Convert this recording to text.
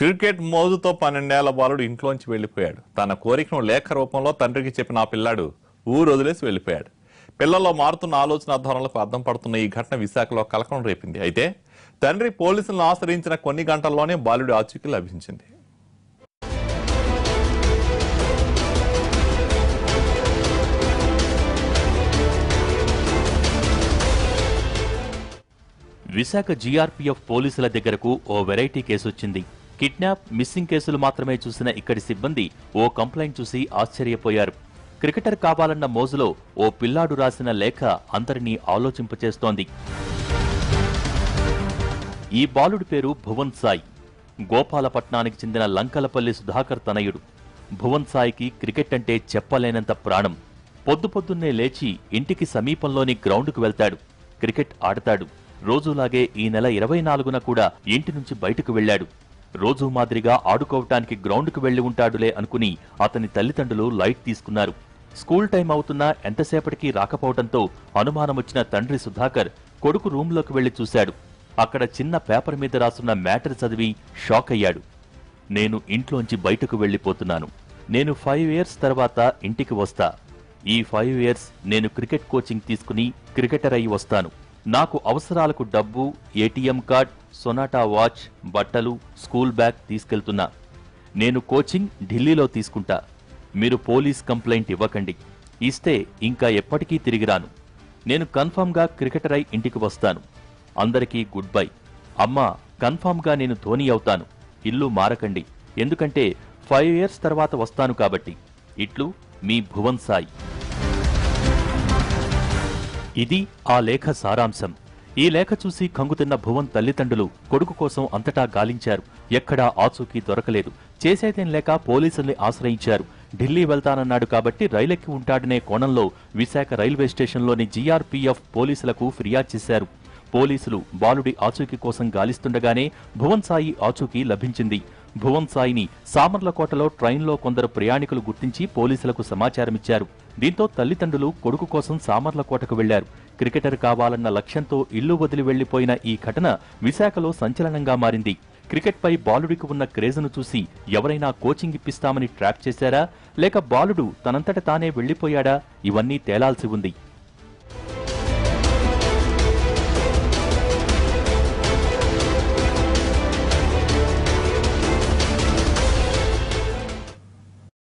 Cricket మోజుతో పన్నెండేళ్ళ బాలుడు ఇంట్లోంచి వెళ్ళిపోయాడు. తన కోరికను లేఖ రూపంలో తండ్రికి చెప్పిన ఆ పిల్లాడు ఊరు వదిలేసి వెళ్ళిపోయాడు. పిల్లల్లో మారుతున్న ఆలోచన ధోరణులకు అర్థం పడుతున్న ఈ ఘటన విశాఖలో కలకలం రేపింది. అయితే తండ్రి పోలీసులను ఆశ్రయించిన కొన్ని గంటల్లోనే బాలుడి ఆచూకీ లభించింది. విశాఖ జీఆర్పీఎఫ్ పోలీసుల దగ్గరకు ఓ వెరైటీ కేసు వచ్చింది కిడ్నాప్ మిస్సింగ్ కేసులు మాత్రమే చూసిన ఇక్కడి సిబ్బంది ఓ కంప్లైంట్ చూసి ఆశ్చర్యపోయారు. క్రికెటర్ కావాలన్న మోజులో ఓ పిల్లాడు రాసిన లేఖ అందరినీ ఆలోచింపచేస్తోంది. ఈ బాలుడి పేరు భువన్ సాయి. గోపాలపట్నానికి చెందిన లంకలపల్లి సుధాకర్ తనయుడు. భువన్ సాయికి క్రికెట్ అంటే చెప్పలేనంత ప్రాణం. పొద్దు పొద్దున్నే లేచి ఇంటికి సమీపంలోని గ్రౌండ్కు వెళ్తాడు. క్రికెట్ ఆడతాడు. రోజులాగే ఈ నెల ఇరవై నాలుగున కూడా ఇంటి నుంచి బయటకు వెళ్ళాడు. రోజూ మాదిరిగా ఆడుకోవటానికి గ్రౌండ్కు వెళ్ళి ఉంటాడులే అనుకుని అతని తల్లిదండ్రులు లైట్ తీసుకున్నారు. స్కూల్ టైం అవుతున్నా ఎంతసేపటికి రాకపోవడంతో అనుమానమొచ్చిన తండ్రి సుధాకర్ కొడుకు రూంలోకి వెళ్ళి చూశాడు. అక్కడ చిన్న పేపర్ మీద రాసున్న మ్యాటర్ చదివి షాక్ అయ్యాడు. నేను ఇంట్లోంచి బయటకు వెళ్ళిపోతున్నాను. నేను ఫైవ్ ఇయర్స్ తర్వాత ఇంటికి వస్తా. ఈ ఫైవ్ ఇయర్స్ నేను క్రికెట్ కోచింగ్ తీసుకుని క్రికెటర్ అయి వస్తాను. నాకు అవసరాలకు డబ్బు ఏటీఎం కార్డ్ సొనాటా వాచ్ బట్టలు స్కూల్ బ్యాగ్ తీసుకెళ్తున్నా. నేను కోచింగ్ ఢిల్లీలో తీసుకుంటా. మీరు పోలీస్ కంప్లైంట్ ఇవ్వకండి. ఇస్తే ఇంకా ఎప్పటికీ తిరిగిరాను నేను కన్ఫర్మ్గా క్రికెటర్ అయి ఇంటికి వస్తాను. అందరికీ గుడ్ బై. అమ్మా కన్ఫామ్గా నేను ధోని అవుతాను. ఇల్లు మారకండి. ఎందుకంటే ఫైవ్ ఇయర్స్ తర్వాత వస్తాను కాబట్టి. ఇట్లు మీ భువన్ సాయి. ఇది ఆ లేఖ సారాంశం. ఈ లేఖ చూసి కంగుతిన్న భువన్ తల్లిదండ్రులు కొడుకు కోసం అంతటా గాలించారు. ఎక్కడా ఆచూకీ దొరకలేదు. చేసేదేం లేక పోలీసుల్ని ఆశ్రయించారు. ఢిల్లీ వెళ్తానన్నాడు కాబట్టి రైలెక్కి ఉంటాడనే కోణంలో విశాఖ రైల్వే స్టేషన్లోని జీఆర్పీఎఫ్ పోలీసులకు ఫిర్యాదు చేశారు. పోలీసులు బాలుడి ఆచూకీ కోసం గాలిస్తుండగానే భువన్ సాయి ఆచూకీ లభించింది. భువన్ సాయిని సామర్లకోటలో ట్రైన్లో కొందరు ప్రయాణికులు గుర్తించి పోలీసులకు సమాచారమిచ్చారు. దీంతో తల్లిదండ్రులు కొడుకు కోసం సామర్లకోటకు వెళ్ళారు. క్రికెటర్ కావాలన్న లక్ష్యంతో ఇల్లు వదిలి వెళ్ళిపోయిన ఈ ఘటన విశాఖలో సంచలనంగా మారింది. క్రికెట్పై బాలుడికి ఉన్న క్రేజును చూసి ఎవరైనా కోచింగ్ ఇప్పిస్తామని ట్రాప్ చేశారా? లేక బాలుడు తనంతట తానే వెళ్ళిపోయాడా ఇవన్నీ తేలాల్సి ఉంది.